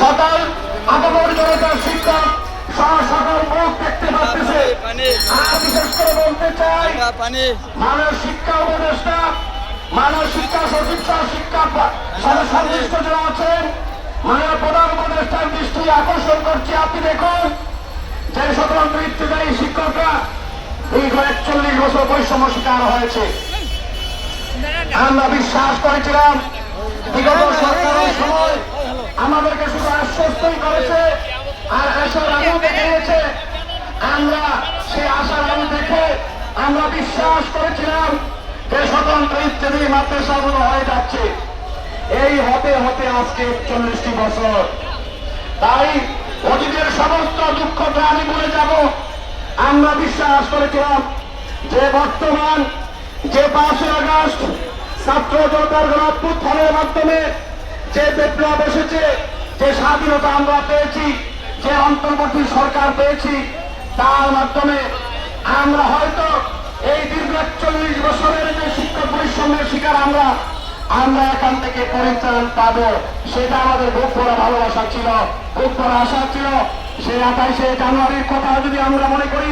সকাল আগামর জনতার শিক্ষক করে বলতে মানব শিক্ষা মানব শিক্ষা শিক্ষা প্রধান আকর্ষণ আপনি দেখুন, যে সকল মৃত্যুদায়ী শিক্ষকরা দীর্ঘ একচল্লিশ বছর বৈষম্য শিকার হয়েছে। আমরা বিশ্বাস করেছিলাম, বিগত সরকারের সময় আমরা বিশ্বাস করেছিলাম যে স্বতন্ত্র ইত্যাদি মাদ্রাসাগুলো হয়ে যাচ্ছে। এই হতে হতে আজকে চল্লিশটি বছর। তাই অতীতের সমস্ত দুঃখ আমি ভুলে যাব। আমরা বিশ্বাস করেছিলাম যে বর্তমান যে পাঁচই আগস্ট ছাত্র জনতার গণঅভ্যুত্থানের মাধ্যমে যে বিপ্লব এসেছে, যে স্বাধীনতা আমরা পেয়েছি, যে অন্তর্বর্তী সরকার পেয়েছি, তার মাধ্যমে আমরা হয়তো আমরা এখান থেকে পরিত্রাণ পাবো। সেটা আমাদের বুক ভরা ভালোবাসা ছিল। বুক ভরা আশা ছিল। সেই আঠাইশে জানুয়ারির কথা যদি আমরা মনে করি